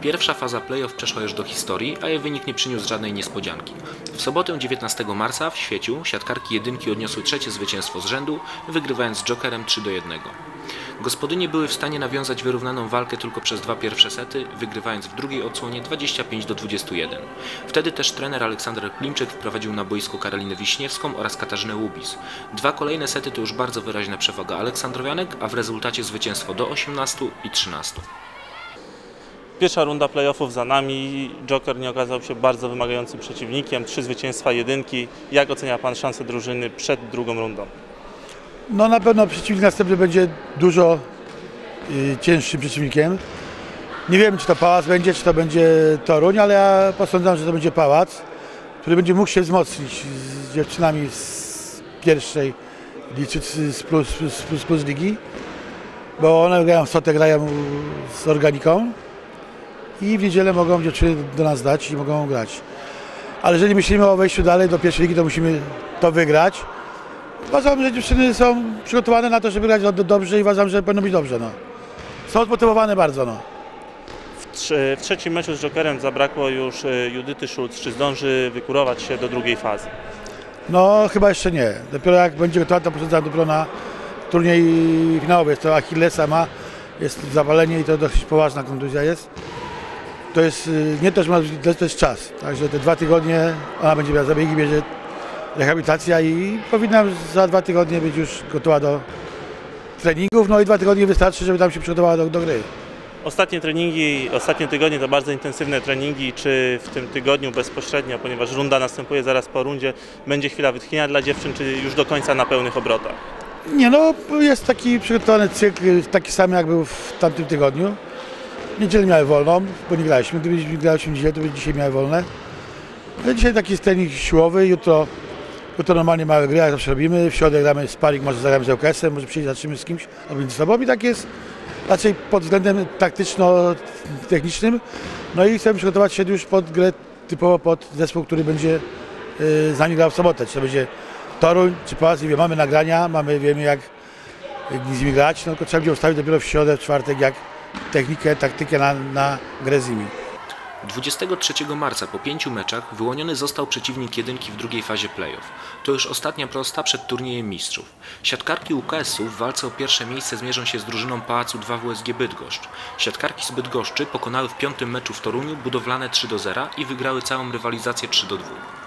Pierwsza faza playoff przeszła już do historii, a jej wynik nie przyniósł żadnej niespodzianki. W sobotę 19 marca w Świeciu siatkarki jedynki odniosły trzecie zwycięstwo z rzędu, wygrywając z Jokerem 3 do 1. Gospodynie były w stanie nawiązać wyrównaną walkę tylko przez dwa pierwsze sety, wygrywając w drugiej odsłonie 25 do 21. Wtedy też trener Aleksander Klimczyk wprowadził na boisko Karolinę Wiśniewską oraz Katarzynę Łubis. Dwa kolejne sety to już bardzo wyraźna przewaga Aleksandrowianek, a w rezultacie zwycięstwo do 18 i 13. Pierwsza runda playoffów za nami. Joker nie okazał się bardzo wymagającym przeciwnikiem. Trzy zwycięstwa, jedynki. Jak ocenia Pan szanse drużyny przed drugą rundą? No na pewno przeciwnik następny będzie dużo y, cięższym przeciwnikiem. Nie wiem, czy to Pałac będzie, czy to będzie Toruń, ale ja posądzam, że to będzie Pałac, który będzie mógł się wzmocnić z dziewczynami z pierwszej liczy z plus, z plus, plus ligi, bo one grają w sotę, grają z organiką i w niedzielę mogą dziewczyny do nas dać i mogą grać. Ale jeżeli myślimy o wejściu dalej do pierwszej ligi, to musimy to wygrać. Uważam, że dziewczyny są przygotowane na to, żeby grać do- do- dobrze i uważam, że powinno być dobrze. No. Są zmotywowane bardzo. No. W, w trzecim meczu z Jokerem zabrakło już e, Judyty Schulz. Czy zdąży wykurować się do drugiej fazy? no chyba jeszcze nie. Dopiero jak będzie gotowa, to posadzam dopiero na turniej finałowy. Jest to Achillesa ma, jest zapalenie i to dosyć poważna kontuzja jest. To jest y, nie to, że ma, to jest czas. Także te dwa tygodnie ona będzie miała zabiegi, będzie rehabilitacja i powinna za dwa tygodnie być już gotowa do treningów. No i dwa tygodnie wystarczy, żeby tam się przygotowała do, do gry. Ostatnie treningi, ostatnie tygodnie to bardzo intensywne treningi. Czy w tym tygodniu bezpośrednio, ponieważ runda następuje zaraz po rundzie, będzie chwila wytchnienia dla dziewczyn, czy już do końca na pełnych obrotach? Nie no, jest taki przygotowany cykl, taki sam jak był w tamtym tygodniu. Niedzielę miały wolną, bo nie graliśmy. Gdybyśmy graliśmy niedzielę, to by dzisiaj miały wolne. No, dzisiaj taki jest trening siłowy, jutro, jutro normalnie małe gry, jak zawsze robimy. W środę gramy sparring, może zagramy z ŁKS-em, może przyjść zaczniemy z kimś, albo między sobą i tak jest raczej pod względem taktyczno-technicznym. No i chcemy przygotować się już pod grę typowo pod zespół, który będzie yy, z nami grał w sobotę. Czy to będzie Toruń, czy Pałac, nie mamy nagrania, mamy, wiemy jak jak z nimi grać, no tylko trzeba będzie ustawić dopiero w środę, w czwartek, jak technikę, taktykę na, na grę z nimi. 23 marca po pięciu meczach wyłoniony został przeciwnik jedynki w drugiej fazie playoff. To już ostatnia prosta przed turniejem mistrzów. Siatkarki UKS-u w walce o pierwsze miejsce zmierzą się z drużyną Pałacu 2 WSG Bydgoszcz. Siatkarki z Bydgoszczy pokonały w piątym meczu w Toruniu budowlane 3 do 0 i wygrały całą rywalizację 3 do 2.